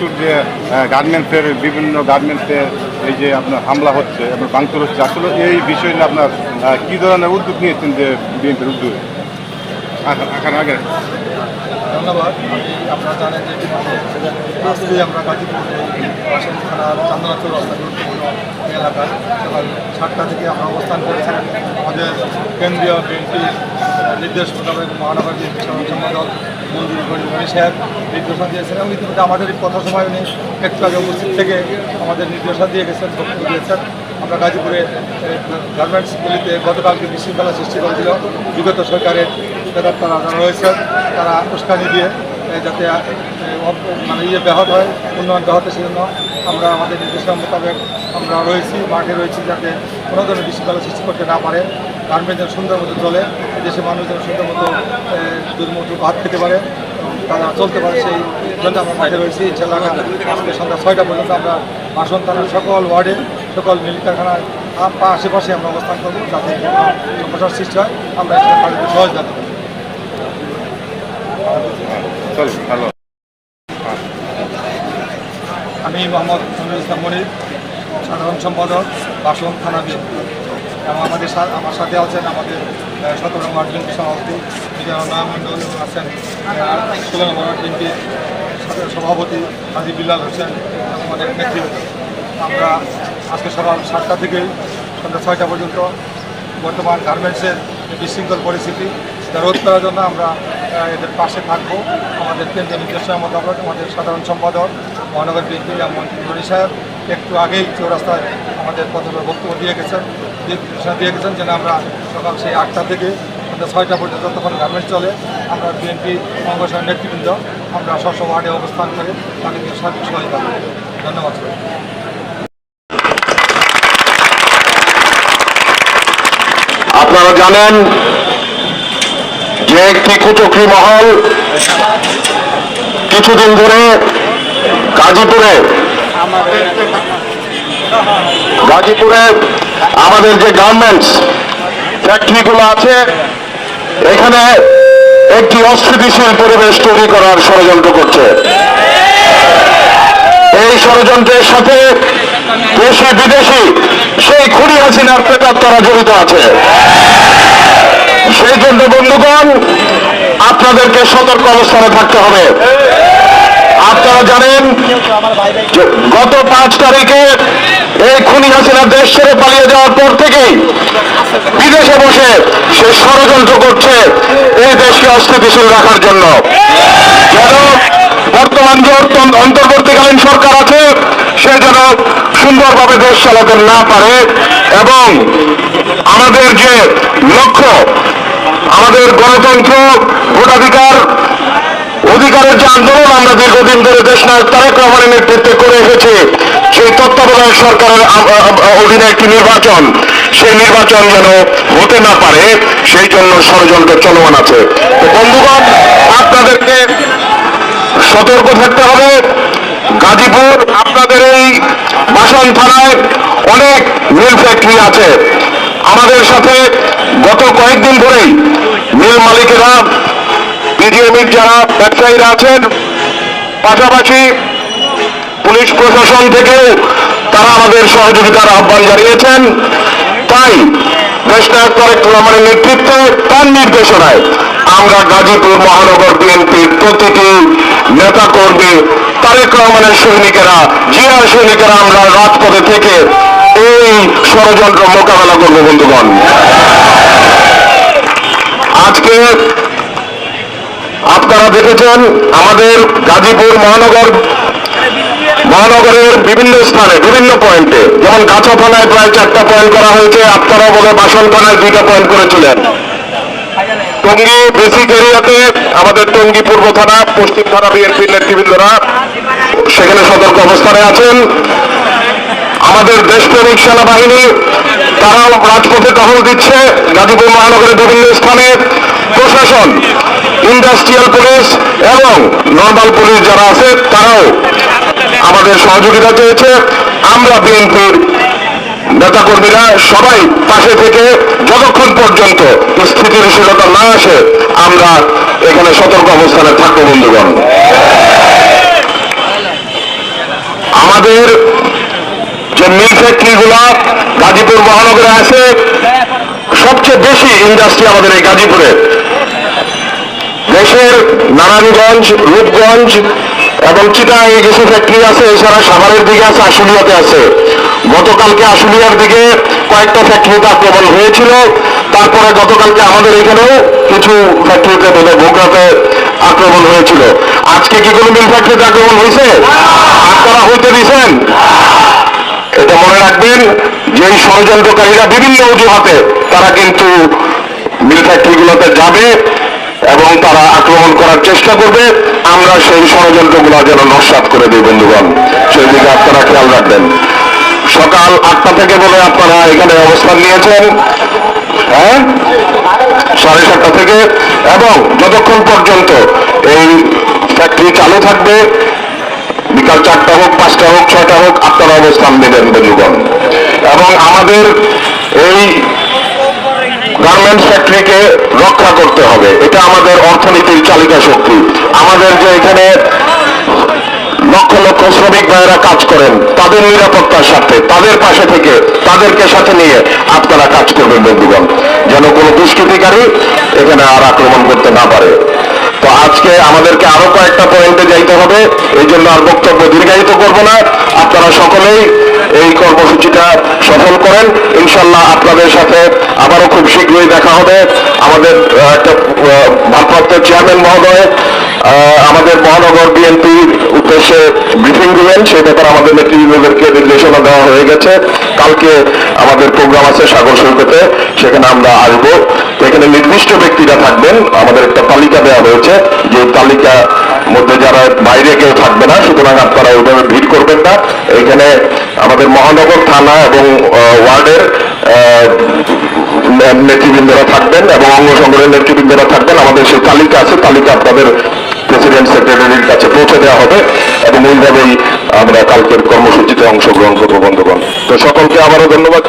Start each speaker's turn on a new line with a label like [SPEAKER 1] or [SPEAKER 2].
[SPEAKER 1] ভাঙচুর যে গার্মেন্টসের বিভিন্ন গার্মেন্টসে এই যে আপনার হামলা হচ্ছে আপনার ভাঙচুর হচ্ছে, আসলে এই বিষয় নিয়ে আপনার কি ধরনের উদ্যোগ নিয়েছেন যে বিএনপির উদ্যোগে? আগে আগে।
[SPEAKER 2] ধন্যবাদ। আপনারা জানেন যে আমরা গাজীপুর এলাকায় সকাল সাতটা থেকে আমরা অবস্থান করেছি। আমাদের কেন্দ্রীয় বিএনপি নির্দেশ মোতাবেক মহানগর বিএনপি গনি সাহেব নির্দেশনা দিয়েছেন এবং ইতিমধ্যে আমাদের কথা সময় উনি একটু আগে উপস্থিত থেকে আমাদের নির্দেশনা দিয়ে গেছেন, বক্তব্য দিয়েছেন। আমরা গাজীপুরে গার্মেন্টসগুলিতে গতকালকে বিশৃঙ্খলা সৃষ্টি করেছিল। বিগত সরকারের যারা তারা রয়েছেন তারা উস্কানি দিয়ে যাতে মানে ইয়ে ব্যাহত হয়, উন্নয়ন ব্যাহত সেজন্য আমরা আমাদের নির্দেশনা মোতাবেক আমরা রয়েছি, মাঠে রয়েছি, যাতে কোনো ধরনের বিশৃঙ্খলা সৃষ্টি করতে না পারে। গার্মেন্ট যেন সুন্দর মতো চলে। দেশের মানুষ যেন সুন্দর মতো দুর্মতো ভাত খেতে পারে। তারা চলতে পারে সেই জন্য আমরা মাঠে রয়েছি। ইনশাল্লাহ আজকে সন্ধ্যা ছয়টা পর্যন্ত আমরা বাসন থানার সকল ওয়ার্ডে সকল মিল কারখানার আশেপাশে আমরা অবস্থান করব যাতে সমস্যার সৃষ্টি হয়। আমরা সহযোগিতা দেবো
[SPEAKER 1] চলো
[SPEAKER 2] আমি মোহাম্মদ ইসলাম মনির সাধারণ সম্পাদক বাসন থানা বিএনপি। এবং আমাদের আমার সাথে আছেন আমাদের সতেরো নম্বর বিএনপি সভাপতি নাম মন্ডল আছেন ষোলো নম্বর বিএনপির সভাপতি হাজি বিল্লাল হোসেন আমাদের নেতৃত্ব আমরা আজকে সকাল সাতটা থেকে সন্ধ্যা ছয়টা পর্যন্ত বর্তমান গার্মেন্টসের বিশৃঙ্খল পরিস্থিতি তার রোধ করার জন্য আমরা এদের পাশে থাকব আমাদের কেন্দ্রীয় নির্দেশনা মোতাবেক আমাদের সাধারণ সম্পাদক, মহানগর বিএনপি যেমন মনি সাহেব একটু আগেই চৌরাস্তায় আমাদের প্রথমে বক্তব্য দিয়ে গেছেন নির্দেশনা দিয়ে গেছেন যেন আমরা সকাল সেই আটটা থেকে ছয়টা পর্যন্ত যতক্ষণ গার্মেন্টস চলে, আমরা বিএনপি কংগ্রেসের নেতৃবৃন্দ, আমরা স্ব স্ব ওয়ার্ডে অবস্থান করে তাদেরকে সার্বিক সহায়তা করি ধন্যবাদ।
[SPEAKER 3] আপনারা জানেন যে একটি কুচক্রি মহল। কিছুদিন ধরে গাজীপুরে গাজীপুরে আমাদের যে গার্মেন্টস ফ্যাক্টরিগুলো আছে, এখানে একটি অস্থিতিশীল পরিবেশ তৈরি করার ষড়যন্ত্র করছে। এই ষড়যন্ত্রের সাথে দেশি বিদেশি সেই খুনি হাসিনার প্রেতাত্মারা জড়িত আছে। সেই জন্য, বন্ধুগণ, আপনাদেরকে সতর্ক অবস্থানে থাকতে হবে। আপনারা জানেন গত পাঁচ তারিখে এই খুনি হাসিনা দেশ ছেড়ে পালিয়ে যাওয়ার পর থেকেই বিদেশে বসে সে ষড়যন্ত্র করছে এই দেশকে অস্থিতিশীল রাখার জন্য। যেন বর্তমান যে অন্তর্বর্তীকালীন সরকার আছে, সে যেন সুন্দরভাবে দেশ চালাতে না পারে এবং আমাদের যে লক্ষ্য, আমাদের গণতন্ত্র, ভোটাধিকার, অধিকারের যে আন্দোলন আমরা দীর্ঘদিন ধরে দেশ নায়ক তারেক রহমানের নেতৃত্বে করে এসেছি, সেই তত্ত্বাবধায়ক সরকারের অধীনে একটি নির্বাচন, সেই নির্বাচন যেন হতে না পারে, সেই জন্য ষড়যন্ত্র চলমান আছে। তো বন্ধুগণ, আপনাদেরকে সতর্ক থাকতে হবে। গাজীপুর, আপনাদের এই বাসন থানায় অনেক মিল ফ্যাক্টরি আছে। আমাদের সাথে গত কয়েকদিন ধরেই মিল মালিকেরা বিজিএমির যারা ব্যবসায়ীরা আছেন, পাশাপাশি পুলিশ প্রশাসন থেকেও তারা আমাদের সহযোগিতার আহ্বান জানিয়েছেন। তাই দেশনায়ক তারেক রহমানের নেতৃত্বে তার নির্দেশনায় আমরা গাজীপুর মহানগর বিএনপির প্রতিটি নেতা কর্মী তারেক রহমানের সৈনিকেরা, জিয়ার সৈনিকেরা আমরা রাজপথে থেকে এই ষড়যন্ত্র মোকাবেলা করব বন্ধুগণ। আজকে আপনারা দেখেছেন আমাদের গাজীপুর মহানগর, মহানগরের বিভিন্ন স্থানে, বিভিন্ন পয়েন্টে, যেমন গাছা থানায় প্রায় চারটা পয়েন্ট করা হয়েছে, আপনারা বলে বাসন থানায় দুইটা পয়েন্ট করেছিলেন। টঙ্গী বেসিক এরিয়াতে আমাদের টঙ্গী পূর্ব থানা, পশ্চিম থানা বিএনপির নেতৃবৃন্দরা সেখানে সতর্ক অবস্থানে আছেন। আমাদের দেশপ্রেমিক সেনাবাহিনী, তারাও রাজপথে টহল দিচ্ছে। গাজীপুর মহানগরের বিভিন্ন স্থানে প্রশাসন, ইন্ডাস্ট্রিয়াল পুলিশ এবং নর্মাল পুলিশ যারা আছে, তারাও আমাদের সহযোগিতা চেয়েছে। আমরা বিএনপির নেতাকর্মীরা সবাই পাশে থেকে যতক্ষণ পর্যন্ত স্থিতিশীলতা না আসে, আমরা এখানে সতর্ক অবস্থানে থাকব বন্ধুগণ। আমাদের ফ্যাক্টরিগুলো গাজীপুর মহানগরে আছে সবচেয়ে বেশি ইন্ডাস্ট্রি আমাদের এই গাজীপুরে। দেশের নারায়ণগঞ্জ, রূপগঞ্জ এবং চিটাগাঙে কিছু ফ্যাক্টরি আছে, এছাড়া সাভারের দিকে আছে, আশুলিয়াতে আছে। গতকালকে আশুলিয়ার দিকে কয়েকটা ফ্যাক্টরিতে আক্রমণ হয়েছিল। তারপরে গতকালকে আমাদের এখানেও কিছু ফ্যাক্টরিতে মানে বোকরাতে আক্রমণ হয়েছিল। আজকে কি কোনো মিল ফ্যাক্টরিতে আক্রমণ হয়েছে আপনারা হইতে দিয়েছেন এটা মনে রাখবেন যে এই ষড়যন্ত্রকারীরা বিভিন্ন অজুহাতে, তারা কিন্তু মিল ফ্যাক্টরিগুলোতে যাবে এবং তারা আক্রমণ করার চেষ্টা করবে। আমরা সেই ষড়যন্ত্রগুলো যেন নস্বাত করে দিই, বন্ধুগণ। সেই দিকে আপনারা খেয়াল রাখবেন। সকাল আটটা থেকে বলে আপনারা এখানে অবস্থান নিয়েছেন হ্যাঁ? সাড়ে সাতটা থেকে। এবং যতক্ষণ পর্যন্ত এই ফ্যাক্টরি চালু থাকবে, বিকাল চারটা হোক, পাঁচটা হোক, ছয়টা হোক, আপনারা অবস্থান নেবেন বন্ধুগণ। এবং আমাদের এই গার্মেন্টস ফ্যাক্টরিকে রক্ষা করতে হবে। এটা আমাদের অর্থনীতির চালিকা শক্তি। আমাদের যে এখানে লক্ষ লক্ষ শ্রমিক ভাইয়েরা কাজ করেন, তাদের নিরাপত্তার সাথে তাদের পাশে থেকে, তাদেরকে সাথে নিয়ে আপনারা কাজ করবেন, বন্ধুগণ। যেন কোনো দুষ্কৃতিকারী এখানে আর আক্রমণ করতে না পারে। আমাদেরকে আরও কয়েকটা পয়েন্টে যাইতে হবে। এই জন্য আর বক্তব্য দীর্ঘায়িত করব না। আপনারা সকলেই এই কর্মসূচিটা সফল করেন। ইনশাল্লাহ আপনাদের সাথে আবারও খুব শীঘ্রই দেখা হবে। আমাদের একটা ভারপ্রাপ্ত চেয়ারম্যান মহোদয় আমাদের মহানগর বিএনপির উদ্দেশ্যে ব্রিফিং দিবেন সেই ব্যাপারে আমাদের নেতৃবৃন্দদেরকে নির্দেশনা দেওয়া হয়ে গেছে। কালকে আমাদের প্রোগ্রাম আছে সাগর সৈকতে। সেখানে আমরা আসব। ব্যক্তিরা থাকবেন, আমাদের একটা তালিকা দেওয়া হয়েছে যে তালিকা মধ্যে যারা বাইরে কেউ থাকবে না, সুতরাং আপনারা ওইভাবে ভিড় করবেন না। এখানে আমাদের মহানগর থানা এবং ওয়ার্ডের নেতৃবৃন্দরা থাকবেন এবং অঙ্গ সংগঠনের নেতৃবৃন্দরা থাকবেন। আমাদের সেই তালিকা আছে, তালিকা আপনাদের প্রেসিডেন্ট সেক্রেটারির কাছে পৌঁছে দেওয়া হবে এবং ওইভাবেই আমরা কালকের কর্মসূচিতে অংশগ্রহণ করব, বন্ধুগণ। তো সকলকে আবারও ধন্যবাদ।